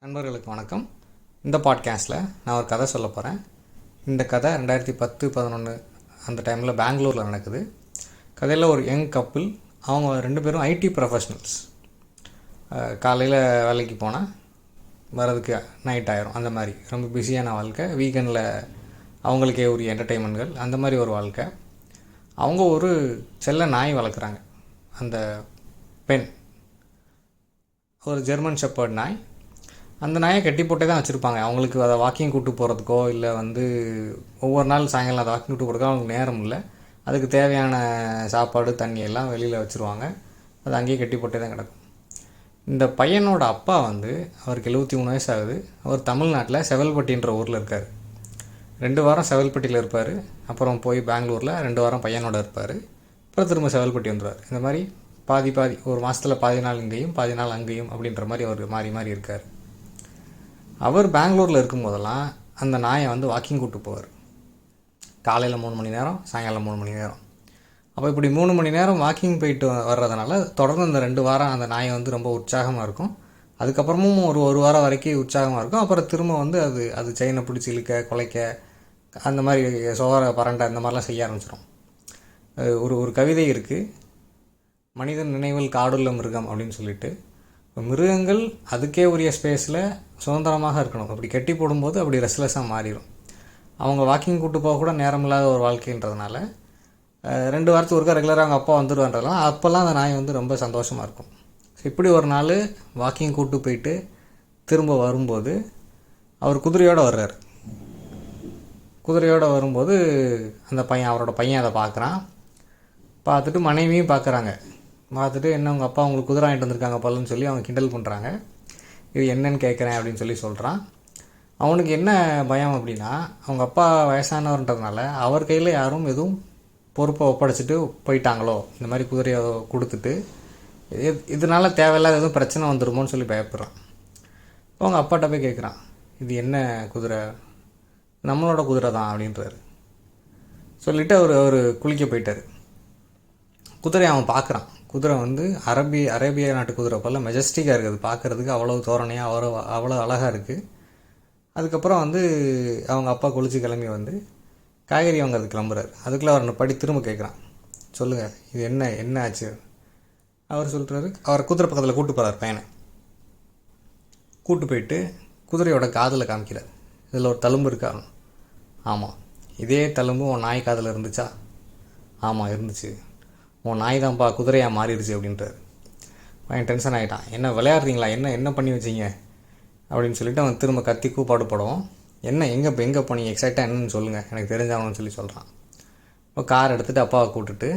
நண்பர்களுக்கு வணக்கம். இந்த பாட்காஸ்ட்டில் நான் ஒரு கதை சொல்ல போகிறேன் இந்த கதை ரெண்டாயிரத்தி பத்து பதினொன்று அந்த டைமில் பெங்களூரில் நடக்குது. கதையில் ஒரு யங் கப்புள் அவங்க ரெண்டு பேரும் ஐடி ப்ரொஃபஷ்னல்ஸ் காலையில் வேலைக்கு போனால் வரதுக்கு நைட் ஆயிரும். அந்த மாதிரி. ரொம்ப பிஸியான வாழ்க்கை. வீக்கெண்டில் அவங்களுக்கே உரிய என்டர்டெயின்மெண்ட்கள் அந்த மாதிரி ஒரு வாழ்க்கை. அவங்க ஒரு செல்ல நாய் வளர்க்குறாங்க. அந்த பெண். ஒரு ஜெர்மன் ஷெப்பர்ட் நாய். அந்த நாயை கட்டி போட்டே தான் வச்சுருப்பாங்க. அவங்களுக்கு அதை வாக்கிங் கூட்டு போகிறதுக்கோ இல்லை வந்து ஒவ்வொரு நாள் சாயங்காலம் அதை வாக்கிங் கூட்டு போகிறதுக்கோ அவங்களுக்கு நேரம் இல்லை. அதுக்கு தேவையான சாப்பாடு தண்ணி எல்லாம் வெளியில் வச்சுருவாங்க. அது அங்கேயே கட்டி போட்டே தான் கிடக்கும். இந்த பையனோட அப்பா வந்து அவருக்கு எழுபத்தி மூணு வயசு ஆகுது அவர் தமிழ்நாட்டில் செவல்பட்டின்ற ஊரில் இருக்கார். ரெண்டு வாரம் செவல்பட்டியில் இருப்பார். அப்புறம் போய் பெங்களூரில் ரெண்டு வாரம் பையனோட இருப்பார். அப்புறம் திரும்ப செவல்பட்டி வந்துடுவார் இந்த மாதிரி பாதி பாதி ஒரு மாதத்தில் பாதி நாள் இங்கேயும் பாதி நாள் அங்கேயும் அப்படின்ற மாதிரி அவர் மாறி மாறி இருக்கார். அவர் பெங்களூரில் இருக்கும்போதெல்லாம் அந்த நாயை வந்து வாக்கிங் கூட்டு போவார். காலையில் மூணு மணி நேரம் சாயங்காலம் மூணு மணி நேரம். அப்போ இப்படி மூணு மணி நேரம் வாக்கிங் போயிட்டு வர்றதுனால தொடர்ந்து அந்த ரெண்டு வாரம் அந்த நாயை வந்து ரொம்ப உற்சாகமாக இருக்கும். அதுக்கப்புறமும் ஒரு ஒரு வாரம் வரைக்கும் உற்சாகமாக இருக்கும். அப்புறம் திரும்ப வந்து அது அது செயினை பிடிச்சி இழுக்க குலைக்க அந்த மாதிரி சோற பரண்டை இந்த மாதிரிலாம் செய்ய ஆரம்பிச்சிடும் ஒரு ஒரு கவிதை இருக்குது மனிதன் நினைவில் காடுள்ள மிருகம் அப்படின்னு சொல்லிட்டு. மிருகங்கள் அதுக்கே உரிய ஸ்பேஸில் சுதந்திரமாக இருக்கணும். அப்படி கட்டி போடும்போது அப்படி ரெஸ்ட்லெஸ்ஸாக மாறிடும் அவங்க வாக்கிங் கூட்டு போக கூட நேரம் இல்லாத ஒரு வாழ்க்கைன்றதுனால ரெண்டு வாரத்துக்கு ஒருக்கா ரெகுலராக அவங்க அப்பா வந்துடுவான்றதுனால அப்போல்லாம் அந்த நாய் வந்து ரொம்ப சந்தோஷமாக இருக்கும். ஸோ இப்படி ஒரு நாள் வாக்கிங் கூட்டு போயிட்டு திரும்ப வரும்போது அவர் குதிரையோடு வர்றார். குதிரையோடு வரும்போது அந்த பையன் அவரோட பையன் அதை பார்க்குறான். பார்த்துட்டு மனைவியும் பார்க்குறாங்க. பார்த்துட்டு என்ன உங்கள் அப்பா உங்களுக்கு குதிரை வாங்கிட்டு வந்திருக்காங்க பல்லுன்னு சொல்லி அவங்க கிண்டல் பண்ணுறாங்க இது என்னன்னு கேட்குறேன் அப்படின்னு சொல்லி சொல்கிறான் அவனுக்கு என்ன பயம் அப்படின்னா அவங்க அப்பா வயசானவர்ன்றதுனால அவர் கையில் யாரும் எதுவும் பொறுப்பை ஒப்படைச்சிட்டு போயிட்டாங்களோ இந்த மாதிரி குதிரையை கொடுத்துட்டு இதனால் தேவையில்லாத எதுவும் பிரச்சனை வந்துருமோன்னு சொல்லி பயப்படுறான். அவங்க அப்பாட்ட போய் கேட்குறான் இது என்ன குதிரை? நம்மளோட குதிரை தான் அப்படின்றாரு. சொல்லிவிட்டு அவர் அவர் குளிக்க போயிட்டார். குதிரையை அவன் பார்க்குறான் குதிரை வந்து அரபி அரேபிய நாட்டு குதிரை போல் மெஜஸ்டிக்காக இருக்குது. பார்க்குறதுக்கு அவ்வளோ தோரணையாக அவ்வளோ அவ்வளோ அழகாக இருக்குது அதுக்கப்புறம் வந்து அவங்க அப்பா குளிச்சு கிளம்பி வந்து காய்கறி வாங்கிறது கிளம்புறாரு. அதுக்குள்ளே அவர் படி திரும்ப கேட்குறான் சொல்லுங்கள் இது என்ன என்ன ஆச்சு? அவர் சொல்கிறாரு அவர் குதிரை பக்கத்தில் கூட்டு போகிறார் பையனை. கூட்டு போயிட்டு குதிரையோட காதில் காமிக்கிறார். இதில் ஒரு தழும்பு இருக்கா? ஆமாம் இதே தழும்பு உன் நாய் காதில் இருந்துச்சா? ஆமாம் இருந்துச்சு. உன் நாய் தான்ப்பா குதிரையாக மாறிடுச்சு அப்படின்றாரு. பையன் டென்ஷன் ஆகிட்டான் என்ன விளையாடுறீங்களா? என்ன என்ன பண்ணி வச்சிங்க? அப்படின்னு சொல்லிட்டு அவன் திரும்ப கத்தி கூப்பாடு போடுவோம் என்ன எங்கே இப்போ எங்கே போனீங்க? எக்ஸாக்டாக என்னன்னு சொல்லுங்கள் எனக்கு தெரிஞ்சாகணும்னு சொல்லி சொல்கிறான் இப்போ கார் எடுத்துகிட்டு அப்பாவை கூப்பிட்டுட்டு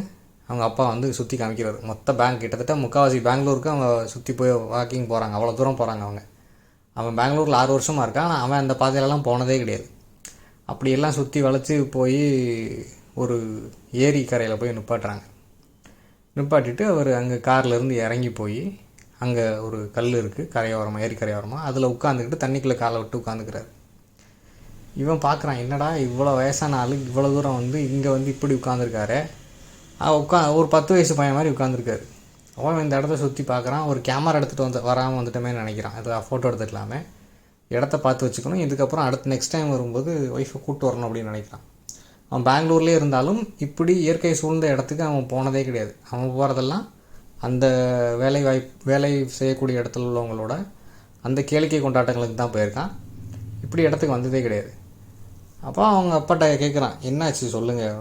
அவங்க அப்பா வந்து சுற்றி காமிக்கிறார். மொத்த பேங்க் கிட்டத்தட்ட முக்கால்வாசி பெங்களூருக்கு அவங்க சுற்றி போய் வாக்கிங் போகிறாங்க அவ்வளோ தூரம் போகிறாங்க அவங்க. அவன் பெங்களூரில் ஆறு வருஷமாக இருக்கான். ஆனால் அவன் அந்த பாதையிலலாம் போனதே கிடையாது. அப்படியெல்லாம் சுற்றி வளைச்சி போய் ஒரு ஏரி கரையில் போய் நிப்பாட்டுறாங்க. நிப்பாட்டிட்டு அவர் அங்கே கார்லேருந்து இறங்கி போய் அங்கே ஒரு கல் இருக்குது கரையோரமாக ஏரி கரையோரமாக அதில் உட்காந்துக்கிட்டு தண்ணிக்குள்ளே காலை விட்டு உட்காந்துக்கிறாரு இவன் பார்க்குறான் என்னடா இவ்வளோ வயசான ஆளு இவ்வளோ தூரம் வந்து இங்கே வந்து இப்படி உட்காந்துருக்காரு உட்கா ஒரு பத்து வயசு பையன் மாதிரி உட்காந்துருக்காரு அவன் இந்த இடத்த சுற்றி பார்க்குறான் ஒரு கேமரா எடுத்துகிட்டு வந்து வராமல் வந்துட்டோமே நினைக்கிறான். அதை ஃபோட்டோ எடுத்துக்கலாமே. இடத்த பார்த்து வச்சுக்கணும். இதுக்கப்புறம் அடுத்து நெக்ஸ்ட் டைம் வரும்போது ஒய்ஃபை கூப்பிட்டு வரணும் அப்படின்னு நினைக்கிறான். அவன் பெங்களூர்லேயே இருந்தாலும் இப்படி இயற்கை சூழ்ந்த இடத்துக்கு அவன் போனதே கிடையாது. அவன் போகிறதெல்லாம் அந்த வேலை வாய்ப்பு வேலை செய்யக்கூடிய இடத்துல உள்ளவங்களோட அந்த கேளிக்கை கொண்டாட்டங்களுக்கு தான் போயிருக்கான். இப்படி இடத்துக்கு வந்ததே கிடையாது. அப்போ அவங்க அப்பாட்ட கேட்குறான் என்னாச்சு சொல்லுங்கள்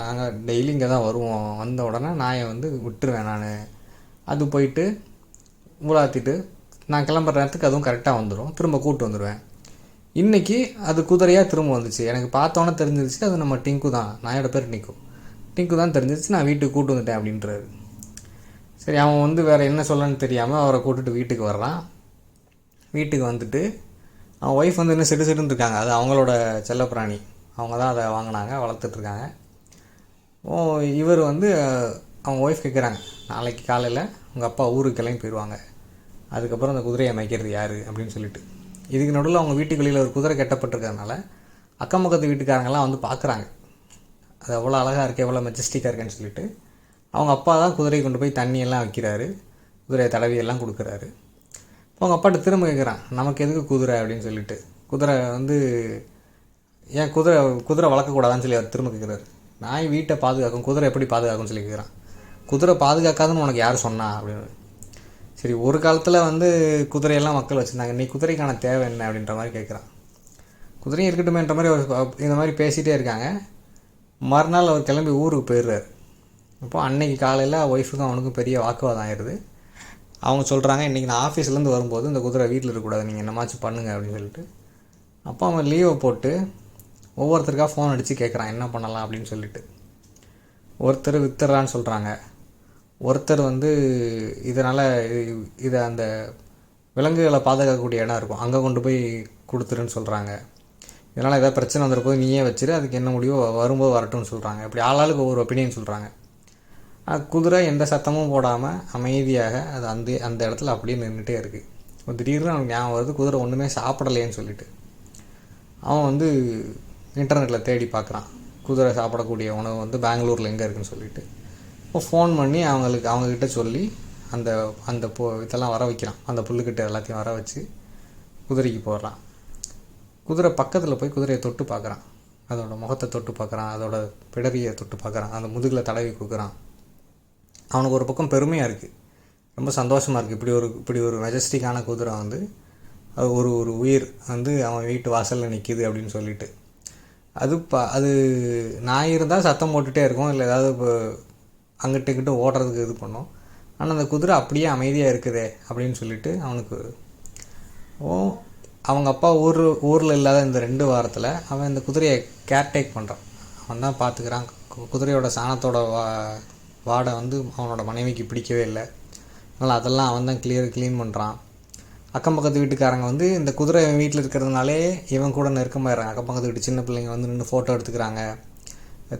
நாங்கள் டெய்லி இங்கே தான் வருவோம். வந்த உடனே நாயை வந்து விட்டுருவேன் நான். அது போயிட்டு ஊழாத்திட்டு நான் கிளம்புற நேரத்துக்கு அதுவும் கரெக்டாக வந்துடும் திரும்ப கூப்பிட்டு வந்துடுவேன் இன்றைக்கி அது குதிரையாக திரும்ப வந்துச்சு. எனக்கு பார்த்தோன்னே தெரிஞ்சிருச்சு அது நம்ம டிங்கு தான். நாயோட பேர் டிங்கு. டிங்கு தான் தெரிஞ்சிருச்சு நான் வீட்டுக்கு கூப்பிட்டு வந்துட்டேன் அப்படின்றாரு. சரி அவன் வந்து வேறு என்ன சொல்லன்னு தெரியாமல் அவரை கூப்பிட்டுட்டு வீட்டுக்கு வர்றான். வீட்டுக்கு வந்துட்டு அவன் ஒய்ஃப் வந்து இன்னும் சிடு சிடுன்னு இருக்காங்க. அது அவங்களோட செல்லப்பிராணி அவங்க தான் அதை வாங்கினாங்க வளர்த்துட்ருக்காங்க ஓ இவர் வந்து அவங்க ஒய்ஃப் கேட்குறாங்க நாளைக்கு காலையில் உங்கள் அப்பா ஊருக்கு கிளம்பி போயிடுவாங்க அதுக்கப்புறம் அந்த குதிரையை அமைக்கிறது யார்? அப்படின்னு சொல்லிட்டு. இதுக்கு நடுவில் அவங்க வீட்டுக்கு வெளியில் ஒரு குதிரை கெட்டப்பட்டிருக்கறனால அக்கம் பக்கத்து வீட்டுக்காரங்கெல்லாம் வந்து பார்க்குறாங்க. அது அவ்வளோ அழகாக இருக்குது எவ்வளோ மெஜஸ்டிக்காக இருக்குன்னு சொல்லிட்டு. அவங்க அப்பா தான் குதிரையை கொண்டு போய் தண்ணியெல்லாம் வைக்கிறாரு. குதிரையை தடவி எல்லாம் கொடுக்குறாரு அவங்க அப்பாட்ட திரும்ப கேட்குறான் நமக்கு எதுக்கு குதிரை? அப்படின்னு சொல்லிட்டு. குதிரை வந்து ஏன் குதிரை குதிரை வளர்க்கக்கூடாதான்னு சொல்லி அவர் திரும்ப கேட்குறாரு நாய் வீட்டை பாதுகாக்கும் குதிரை எப்படி பாதுகாக்கும்னு சொல்லி கேட்குறான் குதிரை பாதுகாக்காதுன்னு உனக்கு யார் சொன்னா? அப்படின்னு. சரி ஒரு காலத்தில் வந்து குதிரையெல்லாம் மக்கள் வச்சுருந்தாங்க. நீ குதிரைக்கான தேவை என்ன அப்படின்ற மாதிரி கேட்குறான் குதிரையும் இருக்கட்டுமேன்ற மாதிரி அவர் இந்த மாதிரி பேசிகிட்டே இருக்காங்க. மறுநாள் அவர் கிளம்பி ஊருக்கு போயிடுறாரு. அப்போ அன்னைக்கு காலையில் ஒய்ஃபுக்கும் அவனுக்கும் பெரிய வாக்குவாதம் ஆயிடுது அவங்க சொல்கிறாங்க இன்றைக்கி நான் ஆஃபீஸ்லேருந்து வரும்போது இந்த குதிரை வீட்டில் இருக்கக்கூடாது. நீங்கள் என்னமாச்சும் பண்ணுங்க அப்படின்னு சொல்லிட்டு. அப்போ அவன் லீவை போட்டு ஒவ்வொருத்தருக்காக ஃபோன் அடித்து கேட்குறான் என்ன பண்ணலாம்? அப்படின்னு சொல்லிட்டு. ஒருத்தர் வித்துறான்னு சொல்கிறாங்க ஒருத்தர் வந்து இதனால் இதை அந்த விலங்குகளை பாதுகாக்கக்கூடிய இடம் இருக்கும். அங்கே கொண்டு போய் கொடுத்துருன்னு சொல்கிறாங்க இதனால் ஏதாவது பிரச்சனை வந்துருப்போது நீயே வச்சுரு அதுக்கு என்ன முடிவோ வரும்போது வரட்டும்னு சொல்கிறாங்க இப்படி ஆளாளுக்கு ஒவ்வொரு ஒப்பீனியன் சொல்கிறாங்க குதிரை எந்த சத்தமும் போடாமல் அமைதியாக அது அந்த அந்த இடத்துல அப்படியே நின்றுட்டே இருக்குது திடீர்னு அவனுக்கு ஞாபகம் வருது குதிரை ஒன்றுமே சாப்பிடலையேன்னு சொல்லிட்டு. அவன் வந்து இன்டர்நெட்டில் தேடி பார்க்குறான் குதிரை சாப்பிடக்கூடிய உணவு வந்து பெங்களூரில் எங்கே இருக்குன்னு சொல்லிட்டு. இப்போ ஃபோன் பண்ணி அவங்களுக்கு அவங்கக்கிட்ட சொல்லி அந்த அந்த பொ இதெல்லாம் வர வைக்கிறான். அந்த புல்லுக்கிட்ட எல்லாத்தையும் வர வச்சு குதிரைக்கு போடுறான். குதிரை பக்கத்தில் போய் குதிரையை தொட்டு பார்க்குறான். அதோட முகத்தை தொட்டு பார்க்குறான். அதோட பிடரியை தொட்டு பார்க்குறான். அந்த முதுகில் தடவி கொடுக்குறான். அவனுக்கு ஒரு பக்கம் பெருமையாக இருக்குது ரொம்ப சந்தோஷமாக இருக்குது இப்படி ஒரு இப்படி ஒரு மெஜஸ்டிக்கான குதிரை வந்து அது ஒரு ஒரு உயிர் வந்து அவன் வீட்டு வாசலில் நிற்கிது அப்படின்னு சொல்லிட்டு. அது ப அது நாய் இருந்தால் சத்தம் போட்டுகிட்டே இருக்கும். இல்லை ஏதாவது இப்போ அங்கிட்ட இங்கிட்ட ஓடுறதுக்கு இது பண்ணோம். ஆனால் அந்த குதிரை அப்படியே அமைதியாக இருக்குதே அப்படின்னு சொல்லிட்டு அவனுக்கு ஓ அவங்க அப்பா ஊர் ஊரில் இல்லாத இந்த ரெண்டு வாரத்தில் அவன் இந்த குதிரையை கேர்டேக் பண்ணுறான் அவன் தான் பார்த்துக்கிறான் கு- குதிரையோட சாணத்தோட வா வாடை வந்து அவனோட மனைவிக்கு பிடிக்கவே இல்லை. அதனால் அதெல்லாம் அவன் தான் கிளியர் க்ளீன் பண்ணுறான் அக்கம் பக்கத்து வீட்டுக்காரங்க வந்து இந்த குதிரை வீட்டில் இருக்கிறதுனாலே இவன் கூட நெருக்கமாயிடுறாங்க. அக்கம் பக்கத்து வீட்டு சின்ன பிள்ளைங்க வந்து நின்று ஃபோட்டோ எடுத்துக்கிறாங்க.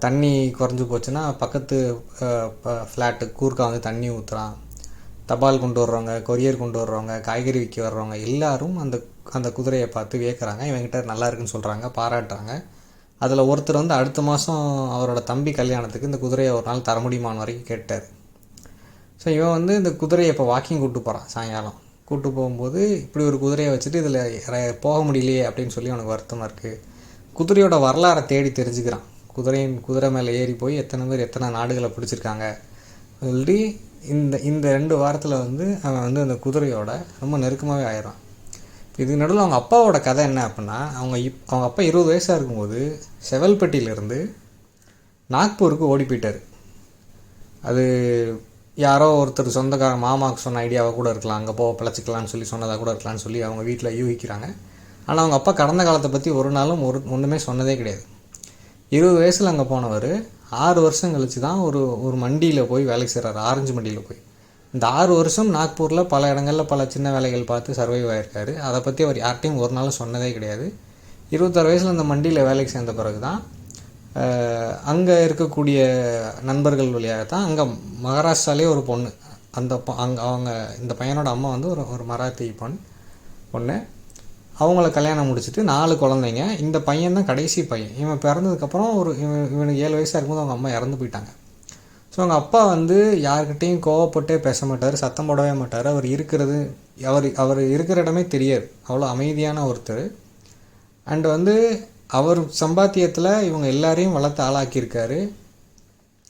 தண்ணி குறைஞ்சி போச்சுன்னா பக்கத்து ஃப்ளாட்டு கூர்க்கா வந்து தண்ணி ஊற்றுறான் தபால் கொண்டு வர்றவங்க கொரியர் கொண்டு வர்றவங்க காய்கறி விற்க வர்றவங்க எல்லாரும் அந்த அந்த குதிரையை பார்த்து வியக்கிறாங்க. இவங்ககிட்ட நல்லா இருக்குன்னு சொல்கிறாங்க பாராட்டுறாங்க. அதில் ஒருத்தர் வந்து அடுத்த மாதம் அவரோட தம்பி கல்யாணத்துக்கு இந்த குதிரையை ஒரு நாள் தர முடியுமான்னு வரைக்கும் கேட்டார். ஸோ இவன் வந்து இந்த குதிரையை இப்போ வாக்கிங் கூப்பிட்டு போகிறான் சாயங்காலம். கூப்பிட்டு போகும்போது இப்படி ஒரு குதிரையை வச்சுட்டு இதில் போக முடியலையே அப்படின்னு சொல்லி அவனுக்கு வருத்தமாக இருக்குது குதிரையோட வரலாறை தேடி தெரிஞ்சுக்கிறான். குதிரையின் குதிரை மேலே ஏறி போய் எத்தனை பேர் எத்தனை நாடுகளை பிடிச்சிருக்காங்க ஆல்ரெடி இந்த இந்த ரெண்டு வாரத்தில் வந்து அவன் வந்து அந்த குதிரையோட ரொம்ப நெருக்கமாகவே ஆயிடுறான். இதுக்கு நடுவில் அவங்க அப்பாவோட கதை என்ன அப்படின்னா அவங்க இப் அவங்க அப்பா இருபது வயசாக இருக்கும்போது செவல்பட்டியிலேருந்து நாக்பூருக்கு ஓடி போயிட்டார். அது யாரோ ஒருத்தர் சொந்தக்கார மாமாவுக்கு சொன்ன ஐடியாவாக கூட இருக்கலாம் அங்கே போக பிழைச்சிக்கலாம்னு சொல்லி சொன்னதாக கூட இருக்கலாம்னு சொல்லி அவங்க வீட்டில் யூகிக்கிறாங்க. ஆனால் அவங்க அப்பா கடந்த காலத்தை பற்றி ஒரு நாளும் ஒரு ஒன்றுமே சொன்னதே கிடையாது. இருபது வயசில் அங்கே போனவர் ஆறு வருஷம் கழிச்சு தான் ஒரு ஒரு மண்டியில் போய் வேலைக்கு செய்கிறாரு ஆரஞ்சு மண்டியில் போய். இந்த ஆறு வருஷம் நாக்பூரில் பல இடங்களில் பல சின்ன வேலைகள் பார்த்து சர்வைவ் ஆயிருக்காரு. அதை பற்றி அவர் யார்கிட்டையும் ஒரு நாள் சொன்னதே கிடையாது. இருபத்தாறு வயசில் அந்த மண்டியில் வேலைக்கு சேர்ந்த பிறகு தான் அங்கே இருக்கக்கூடிய நண்பர்கள் வழியாக தான் அங்கே மகாராஷ்டிராலே ஒரு பொண்ணு. அந்த அங்கே அவங்க இந்த பையனோட அம்மா வந்து ஒரு ஒரு மராத்தி பொண் பொண்ணு. அவங்கள கல்யாணம் முடிச்சுட்டு நாலு குழந்தைங்க. இந்த பையன் தான் கடைசி பையன். இவன் பிறந்ததுக்கப்புறம் ஒரு இவன் இவனுக்கு ஏழு வயசாக இருக்கும்போது அவங்க அம்மா இறந்து போயிட்டாங்க. ஸோ அவங்க அப்பா வந்து யார்கிட்டையும் கோவப்பட்டே பேச மாட்டார் சத்தம் போடவே மாட்டார். அவர் இருக்கிறது அவர் அவர் இருக்கிற இடமே தெரியாது. அவ்வளோ அமைதியான ஒருத்தர். அண்டு வந்து அவர் சம்பாத்தியத்தில் இவங்க எல்லாரையும் வளர்த்து ஆளாக்கியிருக்காரு.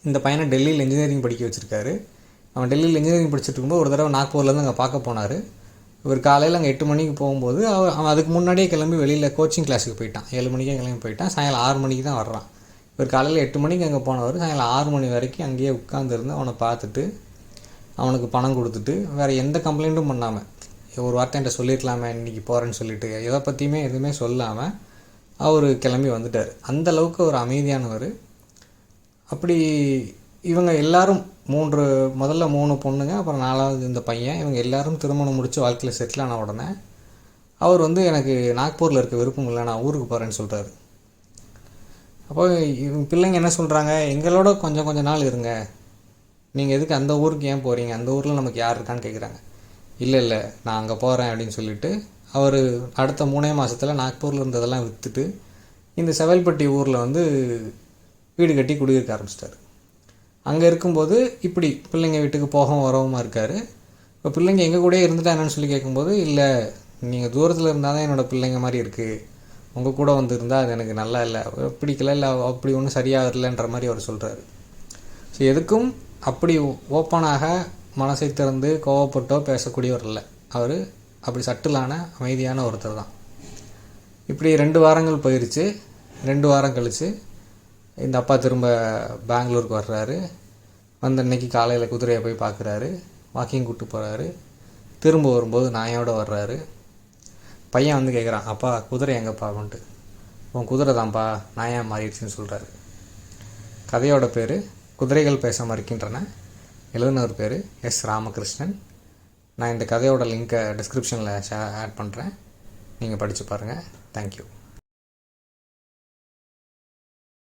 இந்த பையனை டெல்லியில் இன்ஜினியரிங் படிக்க வச்சுருக்காரு. அவன் டெல்லியில் இன்ஜினியரிங் படிச்சுட்டு இருக்கும்போது ஒரு தடவை நாக்பூர்லேருந்து அங்கே பார்க்க போனார். இவர் காலையில் அங்கே எட்டு மணிக்கு போகும்போது அவன் அவன் அதுக்கு முன்னாடியே கிளம்பி வெளியில் கோச்சிங் கிளாஸுக்கு போயிட்டான். ஏழு மணிக்கே கிளம்பி போயிட்டான். சாயங்காலம் ஆறு மணிக்கு தான் வர்றான். இவர் காலையில் எட்டு மணிக்கு அங்கே போனவர் சாயங்காலம் ஆறு மணி வரைக்கும் அங்கேயே உட்காந்துருந்து அவனை பார்த்துட்டு அவனுக்கு பணம் கொடுத்துட்டு வேறு எந்த கம்ப்ளைண்ட்டும் பண்ணாமல் ஒரு வார்த்தை என்கிட்ட சொல்லியிருக்கலாமே இன்றைக்கி போகிறேன்னு சொல்லிட்டு எதை பற்றியுமே எதுவுமே சொல்லாமல் அவர் கிளம்பி வந்துட்டார். அந்தளவுக்கு ஒரு அமைதியானவர். அப்படி இவங்க எல்லாரும் மூன்று முதல்ல மூணு பொண்ணுங்க அப்புறம் நாலாவது இந்த பையன். இவங்க எல்லாரும் திருமணம் முடித்து வாழ்க்கையில் செட்டில் ஆன உடனே அவர் வந்து எனக்கு நாக்பூரில் இருக்க விருப்பம் இல்லை நான் ஊருக்கு போகிறேன்னு சொல்கிறாரு அப்போ இவங்க பிள்ளைங்க என்ன சொல்கிறாங்க எங்களோட கொஞ்சம் கொஞ்சம் நாள் இருங்க. நீங்கள் எதுக்கு அந்த ஊருக்கு ஏன் போகிறீங்க அந்த ஊரில் நமக்கு யார் இருக்கான்னு கேட்குறாங்க இல்லை இல்லை நான் அங்கே போகிறேன் அப்படின்னு சொல்லிட்டு அவர் அடுத்த மூணே மாதத்தில் நாக்பூரில் இருந்ததெல்லாம் விற்றுட்டு இந்த செவல்பட்டி ஊரில் வந்து வீடு கட்டி குடியிருக்க ஆரம்பிச்சிட்டாரு. அங்கே இருக்கும்போது இப்படி பிள்ளைங்க வீட்டுக்கு போகவும் வரவுமா இருக்கார். இப்போ பிள்ளைங்க எங்கள் கூடயே இருந்துட்டாங்கன்னு சொல்லி கேட்கும்போது இல்லை நீங்கள் தூரத்தில் இருந்தால் தான் என்னோடய பிள்ளைங்க மாதிரி இருக்குது உங்கள் கூட வந்து இருந்தால் அது எனக்கு நல்லா இல்லை. பிடிக்கல இல்லை அப்படி ஒன்றும் சரியாக இல்லைன்ற மாதிரி அவர் சொல்கிறாரு ஸோ எதுக்கும் அப்படி ஓப்பனாக மனசை திறந்து கோவப்பட்டோ பேசக்கூடியவர் இல்லை. அவர் அப்படி சட்டிலான அமைதியான ஒருத்தர் தான். இப்படி ரெண்டு வாரங்கள் போயிடுச்சு ரெண்டு வாரம் கழித்து இந்த அப்பா திரும்ப பெங்களூருக்கு வர்றாரு. வந்த அன்னைக்கு காலையில் குதிரையை போய் பார்க்குறாரு. வாக்கிங் கூப்பிட்டு போகிறாரு திரும்ப வரும்போது நாயோட வர்றாரு. பையன் வந்து கேட்குறான் அப்பா குதிரை எங்கப்பா? அப்படின்ட்டு. உன் குதிரை தான்ப்பா நாயா மாறிடுச்சுன்னு சொல்கிறாரு கதையோட பேர் குதிரைகள் பேச மறுக்கின்றன. எழுதினவர் பேர் எஸ். ராமகிருஷ்ணன். நான் இந்த கதையோட லிங்க்கை டிஸ்கிரிப்ஷனில் ஷே ஆட் பண்ணுறேன் நீங்கள் படித்து பாருங்கள் தேங்க்யூ